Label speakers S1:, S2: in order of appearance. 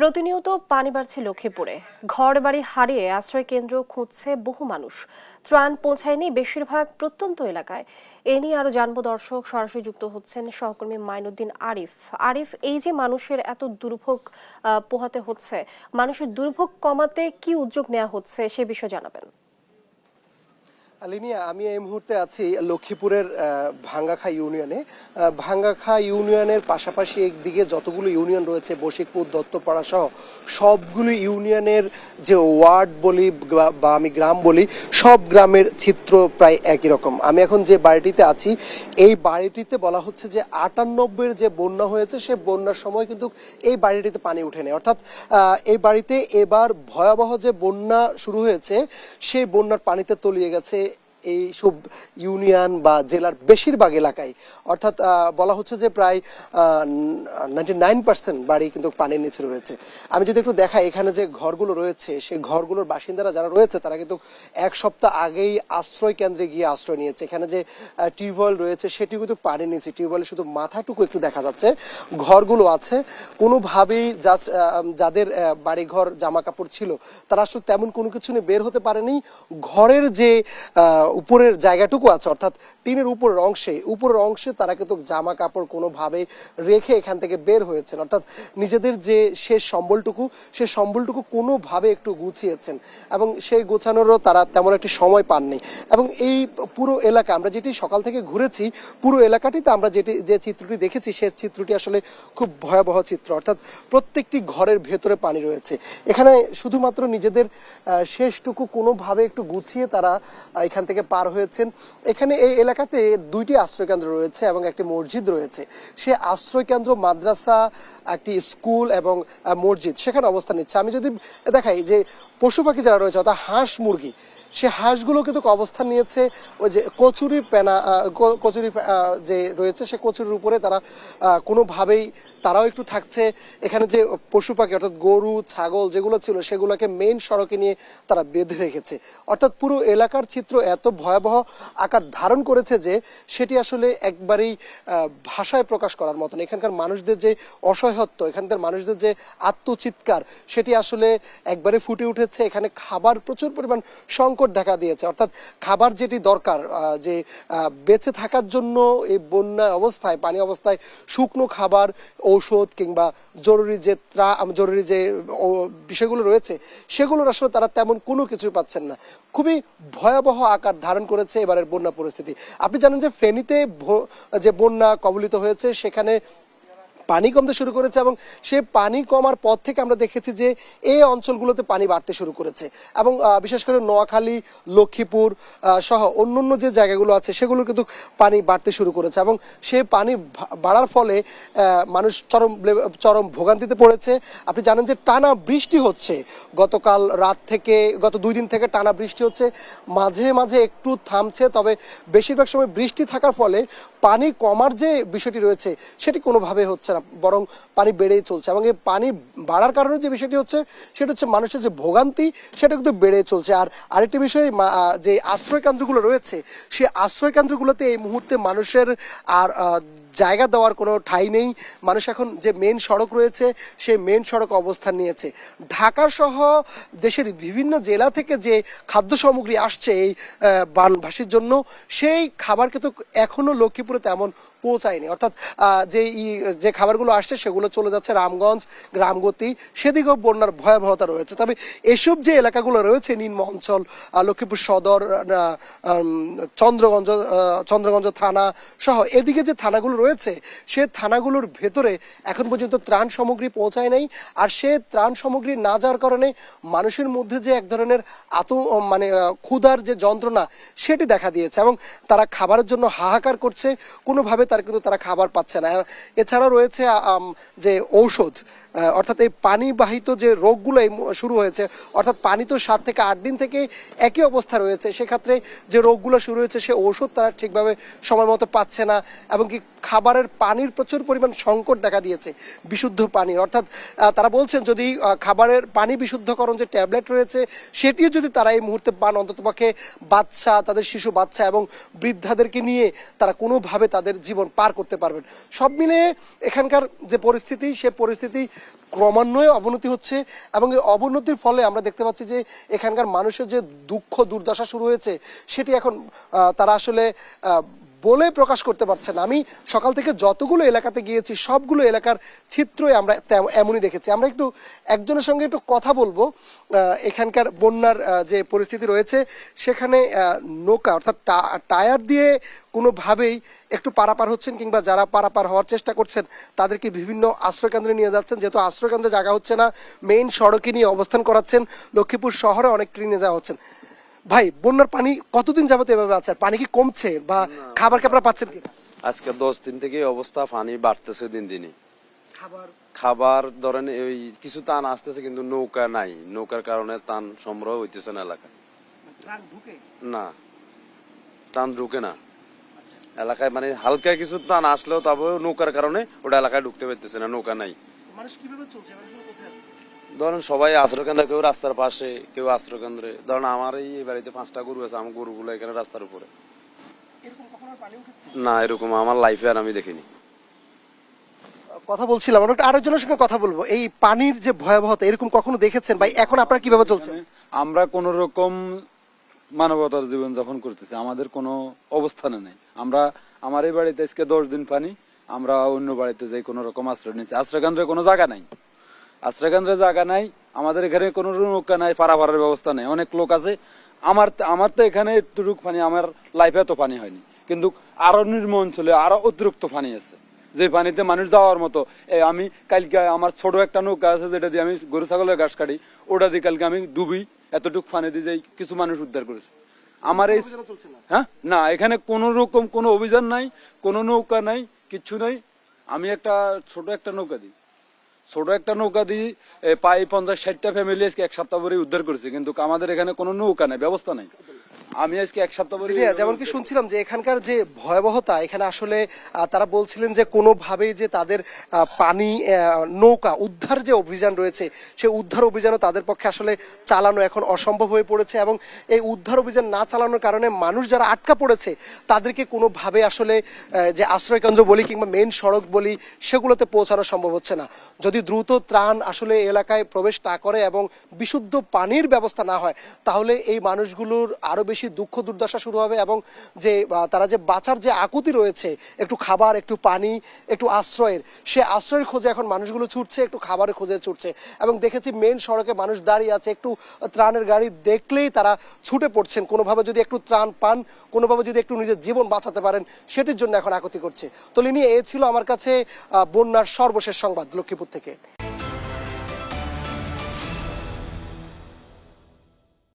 S1: প্রতিনিয়ত পানি বাড়ছে লক্ষ্মীপুরে। ঘর বাড়ি হারিয়ে আশ্রয় কেন্দ্র খুঁজছে বহু মানুষ। ত্রাণ পৌঁছায়নি বেশিরভাগ প্রত্যন্ত এলাকায়। এ নিয়ে আরও জানব দর্শক, সরাসরি যুক্ত হচ্ছেন সহকর্মী মাইনুদ্দিন আরিফ। আরিফ, এই যে মানুষের এত দুর্ভোগ পোহাতে হচ্ছে, মানুষের দুর্ভোগ কমাতে কি উদ্যোগ নেওয়া হচ্ছে সে বিষয়ে জানাবেন।
S2: লিনিয়া আমি এই মুহূর্তে আছি লক্ষ্মীপুরের ভাঙ্গাখা ইউনিয়নে। ভাঙ্গাখা ইউনিয়নের পাশাপাশি একদিকে যতগুলো ইউনিয়ন রয়েছে, বশিকপুর, দত্তপাড়া সহ সবগুলো ইউনিয়নের যে ওয়ার্ড বলি বা আমি গ্রাম বলি, সব গ্রামের চিত্র প্রায় একই রকম। আমি এখন যে বাড়িটিতে আছি, এই বাড়িটিতে বলা হচ্ছে যে আটানব্বইয়ের যে বন্যা হয়েছে, সে বন্যার সময় কিন্তু এই বাড়িটিতে পানি উঠেনি অর্থাৎ এই বাড়িতে এবার ভয়াবহ যে বন্যা শুরু হয়েছে, সেই বন্যার পানিতে তলিয়ে গেছে এই সব ইউনিয়ন বা জেলার বেশিরভাগ এলাকায়, অর্থাৎ বলা হচ্ছে যে প্রায় নাইনটি নাইন পার্সেন্ট বাড়ি কিন্তু পানির নিচে রয়েছে। আমি যদি একটু দেখাই এখানে যে ঘরগুলো রয়েছে, সেই ঘরগুলোর বাসিন্দারা যারা রয়েছে, তারা কিন্তু এক সপ্তাহ আগেই আশ্রয় কেন্দ্রে গিয়ে আশ্রয় নিয়েছে। এখানে যে টিউবওয়েল রয়েছে সেটি কিন্তু পানির নিচে। টিউবওয়েলে শুধু মাথাটুকু একটু দেখা যাচ্ছে। ঘরগুলো আছে। কোনোভাবেই জাস্ট যাদের বাড়িঘর জামা কাপড় ছিল, তারা আসলে তেমন কোনো কিছু নিয়ে বের হতে পারেনি। ঘরের যে উপরের জায়গাটুকু আছে, অর্থাৎ টিনের উপরের অংশে উপরের অংশে তারা কিন্তু জামা কাপড় কোনোভাবে রেখে এখান থেকে বের হয়েছেন। অর্থাৎ নিজেদের যে শেষ সম্বলটুকু, সে সম্বলটুকু কোনোভাবে একটু গুছিয়েছেন এবং সেই গোছানোরও তারা তেমন একটি সময় পাননি। এবং এই পুরো এলাকা, আমরা যেটি সকাল থেকে ঘুরেছি, পুরো এলাকাটিতে আমরা যেটি, যে চিত্রটি দেখেছি সেই চিত্রটি আসলে খুব ভয়াবহ চিত্র। অর্থাৎ প্রত্যেকটি ঘরের ভেতরে পানি রয়েছে। এখানে শুধুমাত্র নিজেদের শেষটুকু কোনোভাবে একটু গুছিয়ে তারা এখান থেকে পার হয়েছেন। এখানে এই এলাকাতে দুইটি আশ্রয়কেন্দ্র রয়েছে এবং একটি মসজিদ রয়েছে। সে আশ্রয়কেন্দ্র মাদ্রাসা, একটি স্কুল এবং মসজিদ। সেখানে অবস্থান নিচ্ছে। আমি যদি দেখাই যে পশু পাখি যারা রয়েছে অর্থাৎ হাঁস মুরগি সে হাঁসগুলো কিন্তু অবস্থান নিয়েছে, ওই যে কচুরি পেনা কচুরি যে রয়েছে সে কচুরির উপরে তারা কোনোভাবেই তারাও একটু থাকছে। এখানে যে পশু পাখি অর্থাৎ গরু, ছাগল যেগুলো ছিল সেগুলোকে মেইন সড়কে নিয়ে তারা বেঁধে রেখেছে। অর্থাৎ পুরো এলাকার চিত্র এত ভয়াবহ আকার ধারণ করেছে যে সেটি আসলে একবারেই ভাষায় প্রকাশ করার মতন। এখানকার মানুষদের যে অসহায়ত্ব, এখানকার মানুষদের যে আত্মচিৎকার, সেটি আসলে একবারে ফুটে উঠেছে। এখানে খাবার প্রচুর পরিমাণ সংকট দেখা দিয়েছে। অর্থাৎ খাবার যেটি দরকার যে বেঁচে থাকার জন্য এই বন্যা অবস্থায়, পানি অবস্থায় শুকনো খাবার, ঔষধ কিংবা জরুরি যে ত্রা জরুরি যে বিষয়গুলো রয়েছে, সেগুলোর আসলে তারা তেমন কোনো কিছু পাচ্ছেন না। খুবই ভয়াবহ আকার ধারণ করেছে এবারের বন্যা পরিস্থিতি। আপনি জানেন যে ফেনীতে যে বন্যা কবলিত হয়েছে, সেখানে পানি কমতে শুরু করেছে এবং সে পানি কমার পর থেকে আমরা দেখেছি যে এই অঞ্চলগুলোতে পানি বাড়তে শুরু করেছে। এবং বিশেষ করে নোয়াখালী, লক্ষ্মীপুর সহ অন্যান্য যে জায়গাগুলো আছে, সেগুলো কিন্তু পানি বাড়তে শুরু করেছে এবং সে পানি বাড়ার ফলে মানুষ চরম চরম ভোগান্তিতে পড়েছে। আপনি জানেন যে টানা বৃষ্টি হচ্ছে। গতকাল রাত থেকে, গত দুই দিন থেকে টানা বৃষ্টি হচ্ছে। মাঝে মাঝে একটু থামছে, তবে বেশিরভাগ সময় বৃষ্টি থাকার ফলে পানি কমার যে বিষয়টি রয়েছে, সেটি কোনোভাবে হচ্ছে না, বরং পানি বেড়েই চলছে। এবং এই পানি বাড়ার কারণে যে বিষয়টি হচ্ছে, সেটা হচ্ছে মানুষের যে ভোগান্তি, সেটা কিন্তু বেড়েই চলছে। আর আরেকটি বিষয় যে আশ্রয় কেন্দ্রগুলো রয়েছে সেই আশ্রয় কেন্দ্রগুলোতে এই মুহূর্তে মানুষের আর জায়গা দেওয়ার কোনো ঠাই নেই। মানুষ এখন যে মেন সড়ক রয়েছে, সেই মেন সড়ক অবস্থান নিয়েছে। ঢাকা সহ দেশের বিভিন্ন জেলা থেকে যে খাদ্য সামগ্রী আসছে এই বানভাসির জন্য, সেই খাবার কিন্তু এখনও লক্ষ্মীপুরে তেমন পৌঁছায়নি। অর্থাৎ যে যে খাবারগুলো আসছে সেগুলো চলে যাচ্ছে রামগঞ্জ, গ্রামগতি, সেদিকেও বন্যার ভয়াবহতা রয়েছে। তবে এসব যে এলাকাগুলো রয়েছে, নিম্ন অঞ্চল লক্ষ্মীপুর সদর চন্দ্রগঞ্জ চন্দ্রগঞ্জ থানা সহ এদিকে যে থানাগুলো রয়েছে, সে থানাগুলোর ভেতরে এখন পর্যন্ত ত্রাণ সামগ্রী পৌঁছায় নাই। আর সে ত্রাণ সামগ্রী না যাওয়ার কারণে মানুষের মধ্যে যে এক ধরনের আত মানে ক্ষুধার যে যন্ত্রণা, সেটি দেখা দিয়েছে এবং তারা খাবারের জন্য হাহাকার করছে। কোনোভাবে তারা কিন্তু তারা খাবার পাচ্ছে না। এছাড়া রয়েছে যে ঔষধ অর্থাৎ এই পানি বাহিত যে রোগগুলো শুরু হয়েছে, অর্থাৎ পানি তো সাত থেকে আট দিন থেকে একই অবস্থা রয়েছে। সেক্ষেত্রে যে রোগগুলো শুরু হয়েছে, সে ঔষধ তারা ঠিকভাবে সময় মতো পাচ্ছে না, এবং কি খাবারের পানির প্রচুর পরিমাণ সংকট দেখা দিয়েছে, বিশুদ্ধ পানি অর্থাৎ তারা বলছেন যদি খাবারের পানি বিশুদ্ধকরণ যে ট্যাবলেট রয়েছে, সেটিও যদি তারা এই মুহূর্তে পান অন্ততপক্ষে বাচ্চা, তাদের শিশু বাচ্চা এবং বৃদ্ধাদেরকে নিয়ে তারা কোনোভাবে তাদের জীবন জীবন পার করতে পারবেন। সব মিলে এখানকার যে পরিস্থিতি, সে পরিস্থিতি ক্রমান্বয়ে অবনতি হচ্ছে এবং এই অবনতির ফলে আমরা দেখতে পাচ্ছি যে এখানকার মানুষের যে দুঃখ, দুর্দশা শুরু হয়েছে, সেটি এখন তারা আসলে বলে প্রকাশ করতে পারছে না। আমি সকাল থেকে যতগুলো এলাকাতে গিয়েছি, সবগুলো এলাকার চিত্রই আমরা এমনই দেখেছি। আমরা একটু একজনের সঙ্গে একটু কথা বলব। এখানকার বন্যার যে পরিস্থিতি রয়েছে, সেখানে নৌকা অর্থাৎ টায়ার দিয়ে কোনোভাবেই একটু পারাপার হচ্ছেন কিংবা যারা পারাপার হওয়ার চেষ্টা করছেন, তাদেরকে বিভিন্ন আশ্রয়কেন্দ্রে নিয়ে যাচ্ছেন। যেহেতু আশ্রয়কেন্দ্রে জায়গা হচ্ছে না মেইন সড়কে নিয়ে অবস্থান করাচ্ছেন। লক্ষ্মীপুর শহরে অনেক নিয়ে যাওয়া হচ্ছেন। ভাই বন্যার পানি কতদিন যাবত এভাবে আছে? আর পানি কি কমছে? বা খাবার কি আপনারা পাচ্ছেন কিনা
S3: আজকে দশ দিন থেকে অবস্থা পানি বাড়তেছে দিন দিনই।
S2: খাবার?
S3: খাবার ধরেন ওই কিছু টান আসতেছে কিন্তু নৌকা নাই। নৌকার কারণে টান সংগ্রহ হইতেছে না এলাকায়। না। টান ঢুকে না। এলাকায় মানে হালকা কিছু টান আসলেও তবেও নৌকার কারণে ওটা এলাকায় ঢুকতে পারতেছে না নৌকা নাই।
S2: মানুষ কীভাবে চলছে?
S3: ধরেন সবাই আশ্রয় কেন্দ্রে কেউ রাস্তার পাশে কেউ আশ্রয় কেন্দ্রে ধরেন আমার এই বাড়িতে পাঁচটা গরু আছে আমার গরুগুলো এখানে রাস্তার উপরে। না এরকম আমার লাইফে আর আমি দেখিনি।
S2: কথা বলছিলাম আমরা একটু আরেকজনের সঙ্গে কথা বলব। এই পানির যে ভয়াবহতা এরকম কখনো দেখেছেন? ভাই এখন আপনারা কীভাবে চলছেন?
S4: আমরা কোন রকম মানবতার জীবন যাপন করতেছি আমাদের কোনো অবস্থানে নেই। আমরা আমার এই বাড়িতে আজকে দশ দিন পানি আমরা অন্য বাড়িতে যাই কোনো রকম আশ্রয় নিচ্ছি আশ্রয় কেন্দ্রে কোনো জায়গা নাই। আশ্রয় কেন্দ্রে জায়গা নাই আমাদের এখানে কোনো নৌকা নাই পারাপারের ব্যবস্থা নেই। অনেক লোক আছে। আমার আমার তো এখানে এতটুকু পানি আমার লাইফে এত পানি হয়নি। কিন্তু আরও নির্ম অঞ্চলে আরও অতিরিক্ত পানি আছে। যে পানিতে মানুষ যাওয়ার মতো আমি কালকে আমার ছোট একটা নৌকা আছে যেটা দিয়ে আমি গরু ছাগলের ঘাস কাটি ওটা দিয়ে কালকে আমি ডুবি এতটুকু পানি দিয়ে যাই কিছু মানুষ উদ্ধার করেছে। আমার এই হ্যাঁ? না এখানে কোন রকম কোনো অভিযান নাই কোনো নৌকা নাই কিচ্ছু নাই। আমি একটা ছোট একটা নৌকা দিই। ছোট একটা নৌকা দিয়ে প্রায় পঞ্চাশ ষাটটা ফ্যামিলি এক সপ্তাহ পরে উদ্ধার করেছে। কিন্তু আমাদের এখানে কোনো নৌকা নেই, ব্যবস্থা নাই। আমি আজকে এক সপ্তাহ পরে
S2: যেমন কি শুনছিলাম যে এখানকার যে ভয়াবহতা এখানে আসলে তারা বলছিলেন যে কোনোভাবেই যে তাদের পানি নৌকা উদ্ধার যে অভিযান রয়েছে সেই উদ্ধার অভিযানও তাদের পক্ষে আসলে চালানো এখন অসম্ভব হয়ে পড়েছে এবং এই উদ্ধার অভিযান না চালানোর কারণে মানুষ যারা আটকা পড়েছে তাদেরকে কোনোভাবে আসলে যে আশ্রয় কেন্দ্র বলি কিংবা মেইন সড়ক বলি সেগুলোতে পৌঁছানো সম্ভব হচ্ছে না। যদি দ্রুত ত্রাণ আসলে এলাকায় প্রবেশ না করে এবং বিশুদ্ধ পানির ব্যবস্থা না হয় তাহলে এই মানুষগুলোর আরও বেশি দুঃখ দুর্দশা শুরু হবে এবং যে তারা যে বাঁচার যে আকুতি রয়েছে, একটু খাবার, একটু পানি, একটু আশ্রয়ের, সে আশ্রয়ের খোঁজে এখন মানুষগুলো ছুটছে, একটু খাবারের খোঁজে ছুটছে। এবং দেখেছি মেন সড়কে মানুষ দাঁড়িয়ে আছে, একটু ত্রাণের গাড়ি দেখলেই তারা ছুটে পড়ছেন। কোনোভাবে যদি একটু ত্রাণ পান, কোনোভাবে যদি একটু নিজের জীবন বাঁচাতে পারেন, সেটির জন্য এখন আকুতি করছে। তো লিনি এ ছিল আমার কাছে বন্যার সর্বশেষ সংবাদ লক্ষ্মীপুর থেকে।